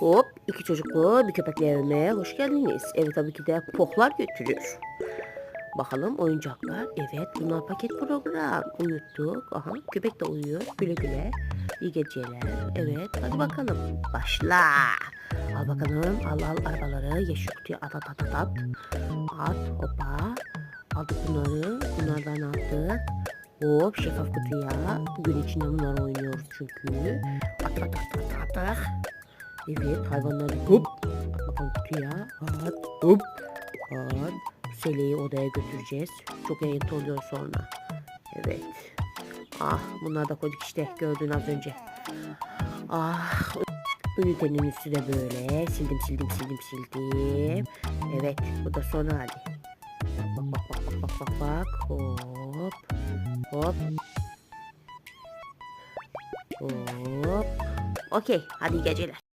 Hop iki çocuklu bir köpekli evime hoş geldiniz. Evi tabii ki de pohlar götürüyor. Bakalım oyuncaklar. Evet bunlar paket program. Uyuttuk. Aha köpek de uyuyor. Güle güle. İyi geceler. Evet hadi bakalım. Başla. Al bakalım. Al al arabaları. Yeşil kutuya at at at at at. At. Aldık bunları. Bunlardan attık. Hop şeffaf kutuya. Gün içinde bunlar oynuyoruz çünkü. At at at at at. Evet hayvanları hop. At bakalım kutuya. At hop. At. Seleyi odaya götüreceğiz. Çok eğlenti oluyor sonra. Evet. Ah bunlar da koyduk işte gördün az önce. Ah ünitenin üstü de böyle. Sildim sildim sildim sildim. Evet bu da son hali. Bak bak bak bak bak bak bak. Hop. Hop. Hop. Okey hadi geceler.